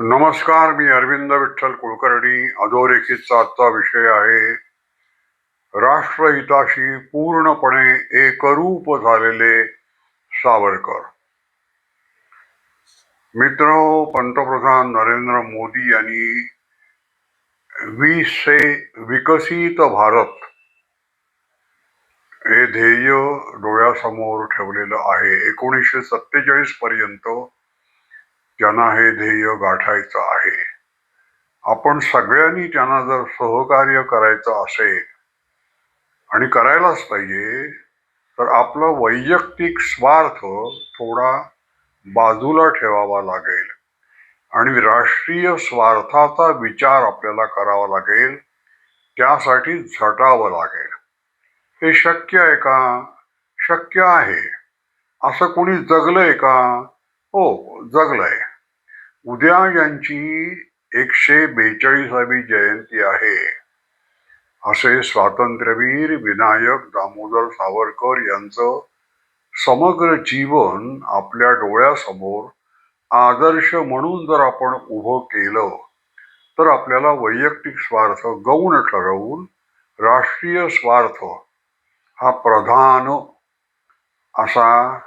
नमस्कार मी अरविंद विठ्ठल कुलकर्णी. अधोरेखितचा आजचा विषय आहे राष्ट्रहिताशी पूर्णपणे एकरूप झालेले सावरकर. मित्र पंतप्रधान नरेंद्र मोदी यांनी वीस से विकसित भारत हे ध्येय डोळ्यासमोर ठेवलेलं आहे. एकोणीसशे सत्तेचाळीस पर्यंत त्यांना हे ध्येय गाठायचं आहे. आपण सगळ्यांनी त्यांना जर सहकार्य करायचं असेल आणि करायलाच पाहिजे तर आपलं वैयक्तिक स्वार्थ थोडा बाजूला ठेवावा लागेल आणि राष्ट्रीय स्वार्थाचा विचार आपल्याला करावा लागेल त्यासाठी झटावं लागेल. हे शक्य आहे का? शक्य आहे. असं कोणी जगलंय का? हो जगलंय. उद्या यांची एकशे बेचाळीसावी जयंती आहे. असे स्वातंत्र्यवीर विनायक दामोदर सावरकर यांचं समग्र जीवन आपल्या डोळ्यासमोर आदर्श म्हणून जर आपण उभं केलं तर आपल्याला वैयक्तिक स्वार्थ गौण ठरवून राष्ट्रीय स्वार्थ हा प्रधान असा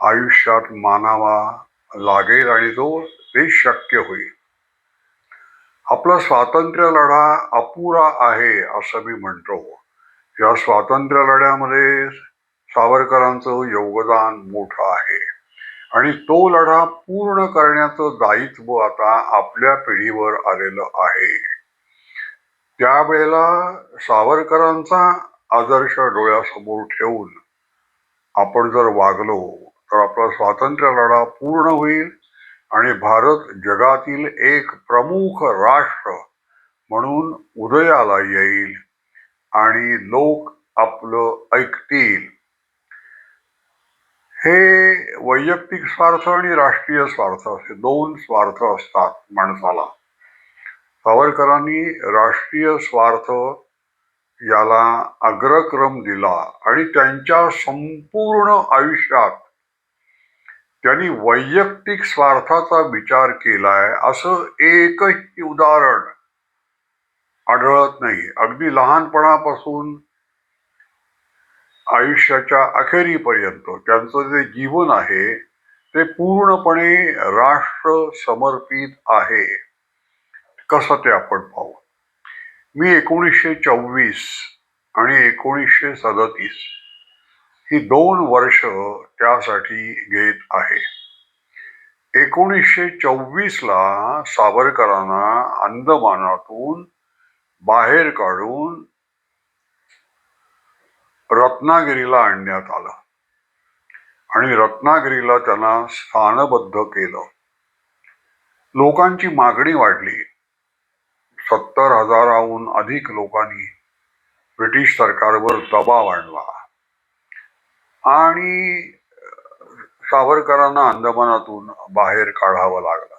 आयुष्यात मानावा लागेल आणि तो ते शक्य होईल. आपला स्वातंत्र्य लढा अपुरा आहे असं मी म्हणतो. या स्वातंत्र्य लढ्यामध्ये सावरकरांचं योगदान मोठं आहे. आणि तो लढा पूर्ण करण्याचं दायित्व आता आपल्या पिढीवर आलेलं आहे. त्यावेळेला सावरकरांचा आदर्श डोळ्यासमोर ठेवून आपण जर वागलो तर आपला स्वातंत्र्य लढा पूर्ण होईल आणि भारत जगातील एक प्रमुख राष्ट्र म्हणून उदयाला येईल आणि लोक आपलं ऐकतील. हे वैयक्तिक स्वार्थ आणि राष्ट्रीय स्वार्थ असे दोन स्वार्थ असतात माणसाला. सावरकरांनी राष्ट्रीय स्वार्थ याला अग्रक्रम दिला आणि त्यांच्या संपूर्ण आयुष्यात त्यांनी वैयक्तिक स्वार्थाचा विचार केलाय असं एकही उदाहरण आढळत नाही. अगदी लहानपणापासून आयुष्याच्या अखेरीपर्यंत त्यांचं जे जीवन आहे ते पूर्णपणे राष्ट्र समर्पित आहे. कसं ते आपण पाहू? मी एकोणीसशे चोवीस आणि एकोणीसशे सदतीस ही दोन वर्ष त्यासाठी घेत आहे. एकोणीसशे चोवीसला सावरकरांना अंदमानातून बाहेर काढून रत्नागिरीला आणण्यात आलं. आणि रत्नागिरीला त्यांना स्थानबद्ध केलं. लोकांची मागणी वाढली. सत्तर हजाराहून अधिक लोकांनी ब्रिटिश सरकारवर दबाव आणला. आणि सावरकरांना अंदमानातून बाहेर काढावं लागलं.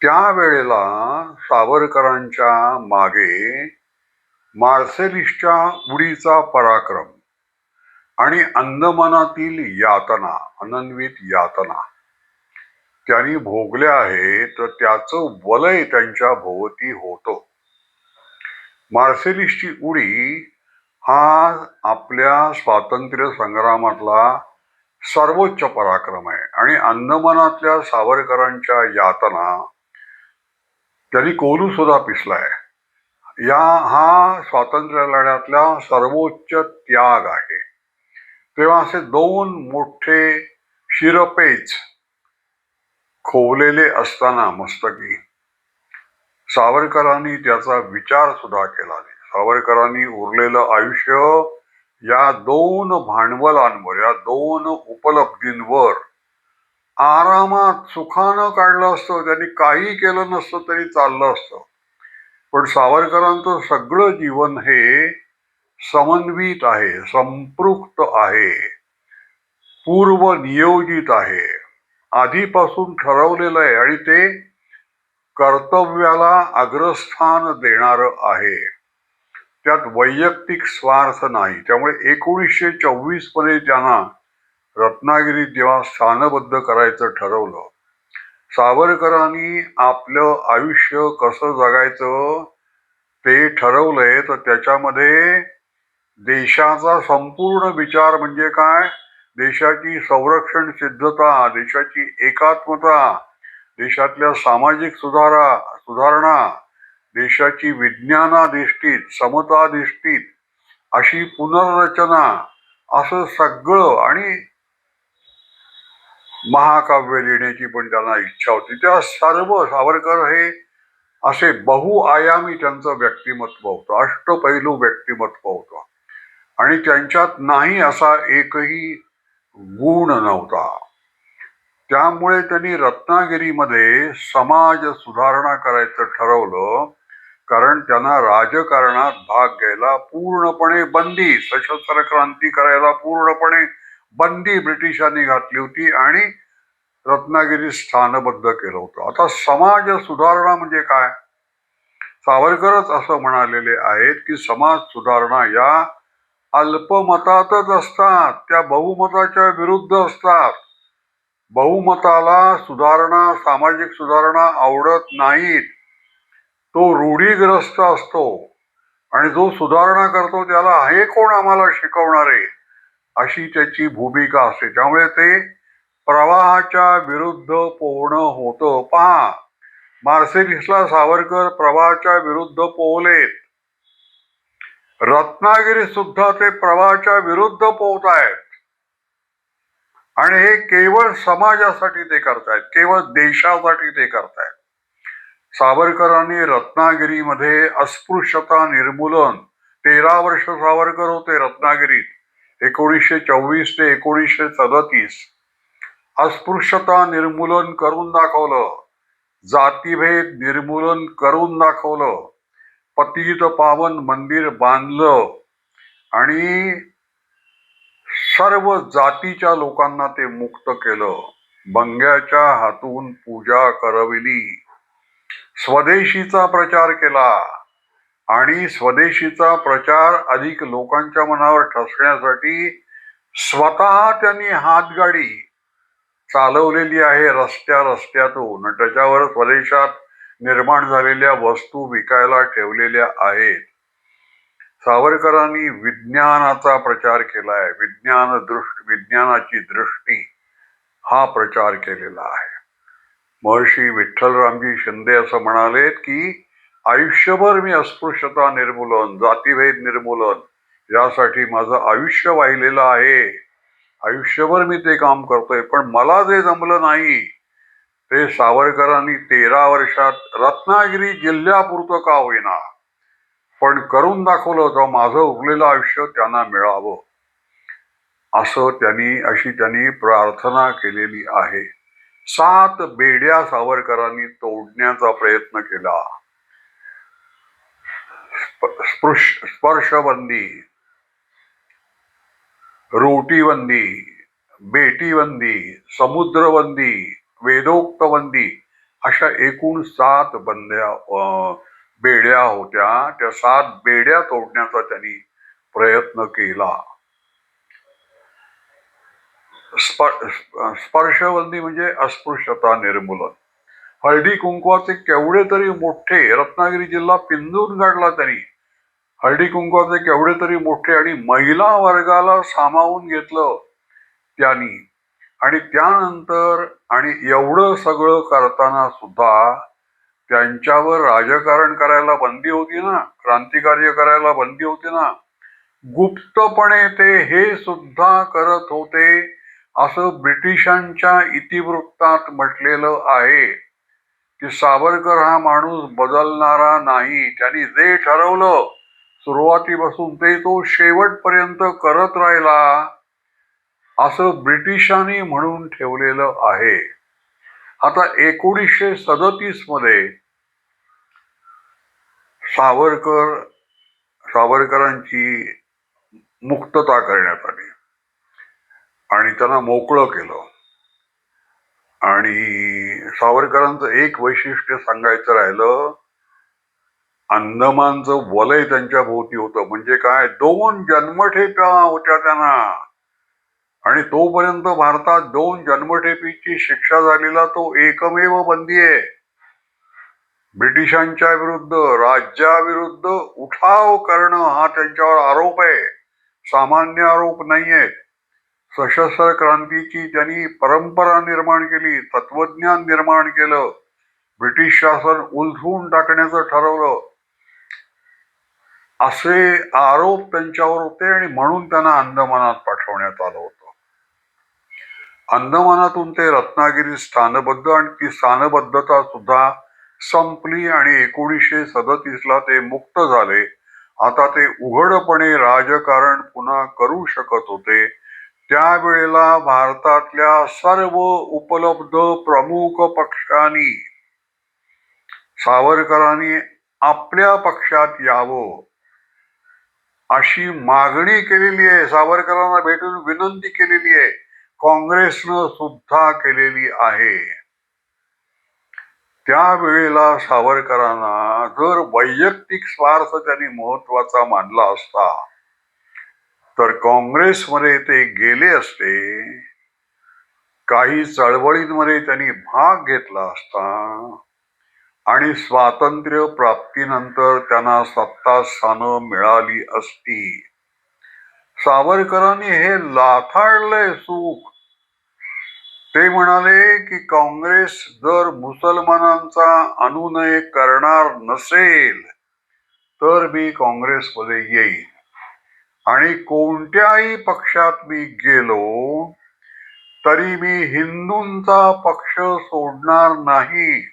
त्यावेळेला सावरकरांच्या मागे मार्सेलिसच्या उडीचा पराक्रम आणि अंदमानातील यातना अनन्वित यातना त्यांनी भोगल्या आहे तर त्याचं वलय त्यांच्या भोवती होतं. मार्सेलिसची उडी हा आपल्या स्वातंत्र्य संग्रामातला सर्वोच्च पराक्रम आहे. आणि अंदमानातल्या सावरकरांच्या यातना त्यांनी कोलू सुद्धा पिसलाय. या हा स्वातंत्र्य लढ्यातला सर्वोच्च त्याग आहे. तेव्हा असे दोन मोठे शिरपेच खोवलेले असताना मस्तकी सावरकरांनी त्याचा विचार सुद्धा केला नाही. सावरकरांनी उरलेलं आयुष्य या दोन भांडवलांवर या दोन उपलब्धींवर आरामात सुखानं काढलं असतं. त्यांनी काही केलं नसतं तरी चाललं असतं. पण सावरकरांचं सगळं जीवन हे समन्वित आहे संपृक्त आहे पूर्व नियोजित आहे. आधीपासून ठरवलेलं आहे आणि ते कर्तव्याला अग्रस्थान देणारं आहे. त्यात वैयक्तिक स्वार्थ नाही. त्यामुळे एकोणीसशे चोवीसमध्ये त्यांना रत्नागिरीत जेव्हा स्थानबद्ध करायचं ठरवलं सावरकरांनी आपलं आयुष्य कसं जगायचं ते ठरवलंय. तर त्याच्यामध्ये देशाचा संपूर्ण विचार म्हणजे काय? देशाची संरक्षण सिद्धता देशाची एकात्मता देशातल्या सामाजिक सुधारा सुधारणा देशाची विज्ञानाधिष्ठित समताधिष्ठित अशी पुनर्रचना असं सगळं आणि महाकाव्य लिहिण्याची पण त्यांना इच्छा होती. त्या सर्व सावरकर हे असे बहुआयामी त्यांचं व्यक्तिमत्व होतं अष्टपैलू व्यक्तिमत्व होतं. आणि त्यांच्यात नाही असा एकही गुण नव्हता. त्यामुळे त्यांनी रत्नागिरीमध्ये समाज सुधारणा करायचं ठरवलं. कारण त्यांना राजकारणात भाग घ्यायला पूर्णपणे बंदी सशस्त्र क्रांती करायला पूर्णपणे बंदी ब्रिटिशांनी घातली होती आणि रत्नागिरी स्थानबद्ध केलं होतं. आता समाज सुधारणा म्हणजे काय? सावरकरच असं म्हणालेले आहेत की समाज सुधारणा या अल्पमतातच असतात त्या बहुमताच्या विरुद्ध असतात. बहुमताला सुधारणा सामाजिक सुधारणा आवडत नाहीत. तो रूढीग्रस्त असतो आणि जो सुधारणा करतो त्याला हे कोण आम्हाला शिकवणारे अशी त्याची भूमिका असते. त्यामुळे ते प्रवाहाच्या विरुद्ध पोहणं होतं. पहा मार्सेलिसला सावरकर प्रवाहाच्या विरुद्ध पोहलेत. रत्नागिरी सुद्धा ते प्रवाहाच्या विरुद्ध पोहत आहेत आणि हे केवळ समाजासाठी ते करतायत केवळ देशासाठी ते करतायत. सावरकरांनी रत्नागिरीमध्ये अस्पृश्यता निर्मूलन तेरा वर्ष सावरकर होते रत्नागिरीत एकोणीसशे चोवीस ते एकोणीसशे सदतीस. अस्पृश्यता निर्मूलन करून दाखवलं जातीभेद निर्मूलन करून दाखवलं पतित पावन मंदिर बांधलं आणि सर्व जातीच्या लोकांना ते मुक्त केलं. बंग्याच्या हातून पूजा करविली. स्वदेशीचा प्रचार केला. आणि स्वदेशीचा प्रचार अधिक लोकांच्या मनावर ठसण्यासाठी स्वतः त्यांनी हातगाडी चालवलेली आहे रस्त्या रस्त्यातून. त्याच्यावर स्वदेशात निर्माण झालेल्या वस्तू विकायला ठेवलेल्या आहेत. सावरकरांनी विज्ञानाचा प्रचार केला आहे विज्ञान दृष्ट विज्ञानाची दृष्टी हा प्रचार केलेला आहे. महर्षी विठ्ठलरामजी शिंदे असं म्हणालेत की आयुष्यभर मी अस्पृश्यता निर्मूलन जातीभेद निर्मूलन यासाठी माझं आयुष्य वाहिलेलं आहे. आयुष्यभर मी ते काम करतोय पण मला जे जमलं नाही ते सावरकरांनी तेरा वर्षात रत्नागिरी जिल्ह्यापुरतं का होईना. पण करून दाखवलं होतं माझं उरलेलं आयुष्य त्यांना मिळावं. असं त्यांनी अशी त्यांनी प्रार्थना केलेली आहे. सात बेड्या सावरकरांनी तोडण्याचा प्रयत्न केला. स्पर्शबंदी रोटीबंदी बेटीबंदी समुद्रबंदी वेदोक्तबंदी अशा एकूण सात बंद्या बेड्या होत्या. त्या सात बेड्या तोडण्याचा त्यांनी प्रयत्न केला. स्प- स्प- म्हणजे अस्पृश्यता निर्मूलन. हळदी कुंकवाचे केवढे तरी मोठे रत्नागिरी जिल्हा पिंजून काढला त्यांनी हळदी कुंकवाचे केवढे तरी मोठे आणि महिला वर्गाला सामावून घेतलं त्यांनी. आणि त्यानंतर आणि एवढं सगळं करताना सुद्धा त्यांच्यावर राजकारण करायला बंदी होती ना क्रांतिकार्य करायला बंदी होती ना गुप्तपणे ते हे सुद्धा करत होते. असं ब्रिटिशांच्या इतिवृत्तात म्हटलेलं आहे की सावरकर हा माणूस बदलणारा नाही. त्यांनी जे ठरवलं सुरुवातीपासून ते तो शेवटपर्यंत करत राहिला असं ब्रिटिशांनी म्हणून ठेवलेलं आहे. आता एकोणीसशे सदतीसमध्ये सावरकर सावरकरांची मुक्तता करण्यात आली. आणि त्यांना मोकळं केलं. आणि सावरकरांचं एक वैशिष्ट्य सांगायचं राहिलं अंदमानचं वलय त्यांच्या भोवती होतं. म्हणजे काय? दोन जन्मठेप्या होत्या त्यांना. आणि तोपर्यंत भारतात दोन जन्मठेपीची शिक्षा झालेला तो एकमेव बंदी आहे. ब्रिटिशांच्या विरुद्ध राज्याविरुद्ध उठाव करणं हा त्यांच्यावर आरोप आहे. सामान्य आरोप नाहीये सशस्त्र क्रांतीची त्यांनी परंपरा निर्माण केली तत्वज्ञान निर्माण केलं ब्रिटिश शासन उलथवून टाकण्याचं ठरवलं असे आरोप त्यांच्यावर होते आणि म्हणून त्यांना अंदमानात पाठवण्यात आलं होतं. अंदमानातून ते रत्नागिरी स्थानबद्ध आणि ती स्थानबद्धता सुद्धा संपली आणि एकोणीसशे सदतीसला ते मुक्त झाले. आता ते उघडपणे राजकारण पुन्हा करू शकत होते. त्यावेळेला भारतातल्या सर्व उपलब्ध प्रमुख पक्षांनी सावरकरांनी आपल्या पक्षात यावं अशी मागणी केलेली आहे सावरकरांना भेटून विनंती केलेली आहे काँग्रेसनं सुद्धा केलेली आहे. त्यावेळेला सावरकरांना जर वैयक्तिक स्वार्थ त्यांनी महत्त्वाचा मानला असता तर काँग्रेसमध्ये ते गेले असते काही चळवळींमध्ये त्यांनी भाग घेतला असता आणि स्वातंत्र्य प्राप्तीनंतर त्यांना सत्ता स्थानं मिळाली असती. सावरकरांनी हे लाथाडलंय सुख. ते म्हणाले की काँग्रेस जर मुसलमानांचा अनुनय करणार नसेल तर मी काँग्रेसमध्ये येईल आणि कोणत्याही पक्षात मी गेलो तरी मी हिंदूंचा पक्ष सोडणार नाही.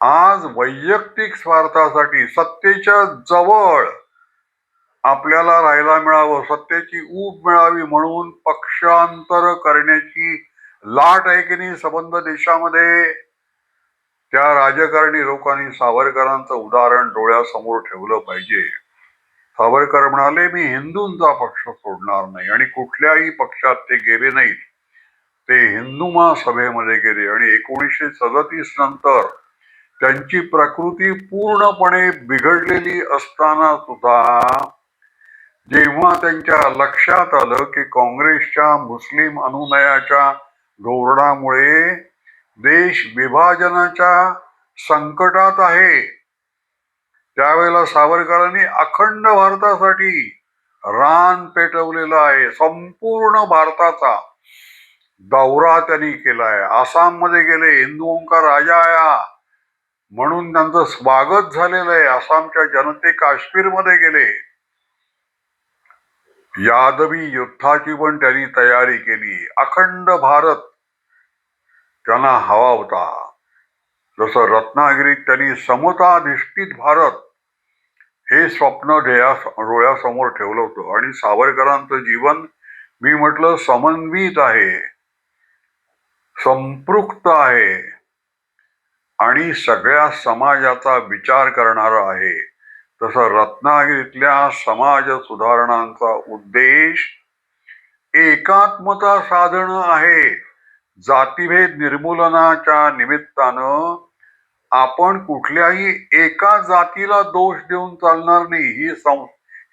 आज वैयक्तिक स्वार्थासाठी सत्तेच्या जवळ आपल्याला राहायला मिळावं सत्तेची ऊब मिळावी म्हणून पक्षांतर करण्याची लाट आहे की नाही संबंध देशामध्ये? त्या राजकारणी लोकांनी सावरकरांचं उदाहरण डोळ्यासमोर ठेवलं पाहिजे. सावरकर म्हणाले मी हिंदूंचा पक्ष सोडणार नाही आणि कुठल्याही पक्षात ते गेले नाहीत. ते हिंदू महासभेमध्ये गेले आणि एकोणीसशे सदतीस नंतर त्यांची प्रकृती पूर्णपणे बिघडलेली असताना सुद्धा जेव्हा त्यांच्या लक्षात आलं की काँग्रेसच्या मुस्लिम अनुनयाच्या धोरणामुळे देश विभाजनाच्या संकटात आहे त्यावेळेला सावरकरांनी अखंड भारतासाठी रान पेटवलेला आहे संपूर्ण भारताचा दौरा त्यांनी केला आहे. आसाममध्ये गेले हिंदुओं राजा आया. म्हणून त्यांचं स्वागत झालेलं आहे. आसामच्या जनते काश्मीरमध्ये गेले. यादवी युद्धाची पण त्यांनी तयारी केली. अखंड भारत त्यांना हवा होता. जसं रत्नागिरीत त्यांनी समताधिष्ठित भारत हे स्वप्न ध्येया डोळ्यासमोर ठेवलं होतं. आणि सावरकरांचं जीवन मी म्हटलं समन्वित आहे संपृक्त आहे आणि सगळ्या समाजाचा विचार करणार आहे. तसं रत्नागिरीतल्या समाज सुधारणांचा उद्देश एकात्मता साधणं आहे. जातीभेद निर्मूलनाच्या निमित्तानं आपण कुठल्याही एका जातीला दोष देऊन चालणार नाही. ही सं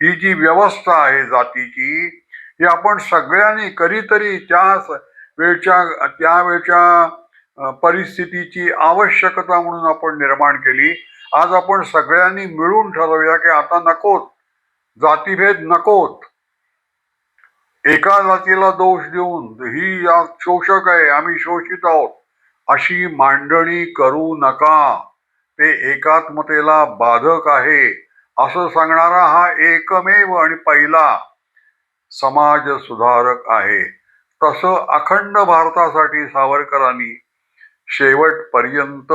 ही जी व्यवस्था आहे जातीची ही आपण सगळ्यांनी कधीतरी त्या वेळच्या त्यावेळच्या परिस्थितीची आवश्यकता म्हणून आपण निर्माण केली. आज आपण सगळ्यांनी मिळून ठरवूया की आता नकोत. जातीभेद नकोत. एका जातीला दोष देऊन ही या शोषक आहे आम्ही शोषित आहोत. अशी मांडणी करू नका. ते एकात्मतेला बाधक आहे. असं सांगणारा हा एकमेव आणि पहिला समाज सुधारक आहे. तसं अखंड भारतासाठी सावरकरांनी शेवटपर्यंत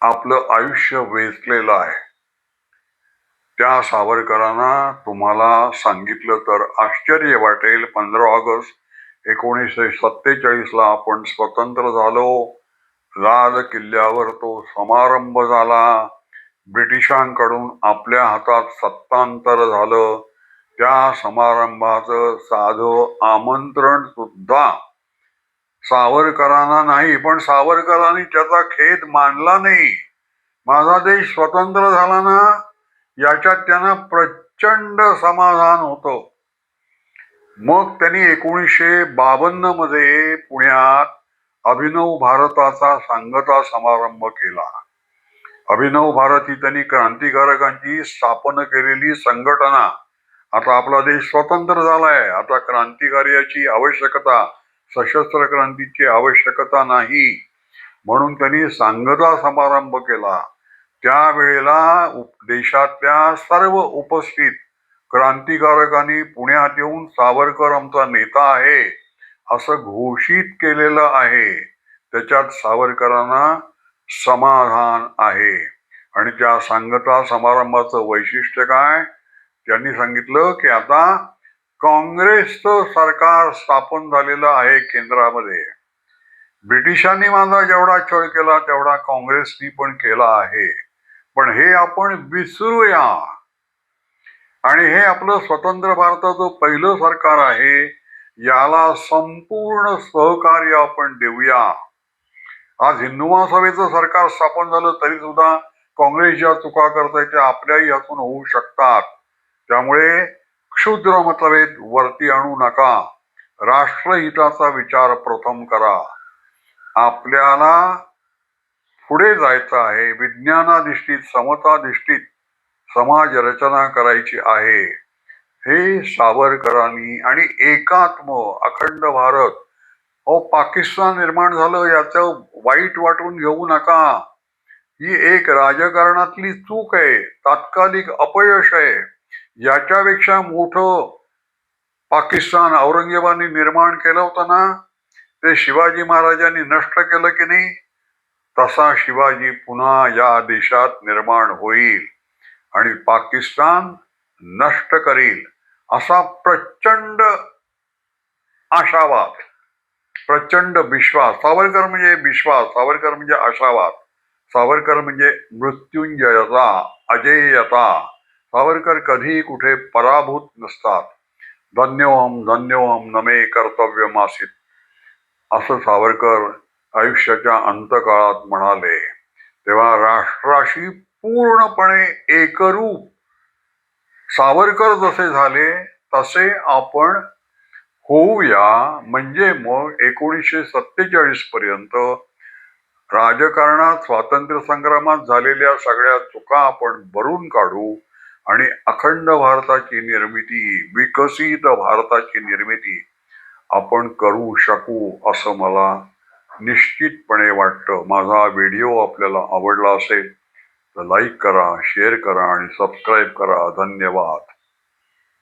आपलं आयुष्य वेचलेलं आहे. त्या सावरकरांना तुम्हाला सांगितलं तर आश्चर्य वाटेल. पंधरा ऑगस्ट एकोणीसशे सत्तेचाळीसला आपण स्वतंत्र झालो. लाल किल्ल्यावर तो समारंभ झाला. ब्रिटिशांकडून आपल्या हातात सत्तांतर झालं. त्या समारंभाचं साधं आमंत्रण सुद्धा सावरकरांना नाही पण सावरकरांनी त्याचा खेद मानला नाही. माझा देश स्वतंत्र झाला ना? याच्यात त्यांना प्रचंड समाधान होतं. मग त्यांनी एकोणीसशे बावन्नमध्ये पुण्यात अभिनव भारताचा सांगता समारंभ केला. अभिनव भारत ही त्यांनी क्रांतिकारकांची स्थापन केलेली संघटना. आता आपला देश स्वतंत्र झालाय. आता क्रांतिकार्याची आवश्यकता सशस्त्र क्रांतीची आवश्यकता नाही. म्हणून त्यांनी सांगता समारंभ केला. त्यावेळेला उप- देशातल्या सर्व उपस्थित क्रांतिकारकांनी पुण्यात येऊन सावरकर आमचा नेता आहे असं घोषित केलेलं आहे. त्याच्यात सावरकरांना समाधान आहे. आणि त्या सांगता समारंभाचं वैशिष्ट्य काय? त्यांनी सांगितलं की आता काँग्रेसचं सरकार स्थापन झालेलं आहे केंद्रामध्ये. ब्रिटिशांनी माझा जेवढा छळ केला तेवढा काँग्रेसनी पण केला आहे. पण हे आपण विसरूया. आणि हे आपलं स्वतंत्र भारताचं पहिलं सरकार आहे याला संपूर्ण सहकार्य आपण देऊया. आज हिंदू महासभेचं सरकार स्थापन झालं तरी सुद्धा काँग्रेस ज्या चुका करताय त्या आपल्याही हातून होऊ शकतात. त्यामुळे क्षुद्र मतभेद वरती आणू नका. राष्ट्रहिताचा विचार प्रथम करा. आपल्याला पुढे जायचं आहे विज्ञानाधिष्ठित समताधिष्ठित समाज रचना करायची आहे. हे सावरकरांनी आणि एकात्म अखंड भारत अहो पाकिस्तान निर्माण झालं याचं वाईट वाटून घेऊ नका. ही एक राजकारणातली चूक आहे तात्कालिक अपयश आहे. याच्यापेक्षा मोठं पाकिस्तान औरंगजेबाने निर्माण केलं होतं ना? ते शिवाजी महाराजांनी नष्ट केलं की नाही? तसा शिवाजी पुन्हा या देशात निर्माण होईल आणि पाकिस्तान नष्ट करील असा प्रचंड आशावाद प्रचंड विश्वास. सावरकर म्हणजे विश्वास सावरकर म्हणजे आशावाद सावरकर म्हणजे मृत्युंजयता अजेयता. सावरकर कधीही कुठे पराभूत नसतात. धन्योहम धन्योहम नमे कर्तव्यमासित. असं सावरकर आयुष्याच्या अंतकाळात म्हणाले तेव्हा राष्ट्राशी पूर्णपणे एकरूप सावरकर जसे झाले तसे आपण होऊया. म्हणजे मग एकोणीसशे सत्तेचाळीस पर्यंत राजकारणात स्वातंत्र्य संग्रामात झालेल्या सगळ्या चुका आपण भरून काढू आणि अखंड भारताची निर्मिती विकसित भारताची निर्मिती आपण करू शकू असं मला निश्चितपणे वाटतं माझा व्हिडिओ आपल्याला आवडला असेल तर लाईक करा शेअर करा आणि सबस्क्राईब करा. धन्यवाद.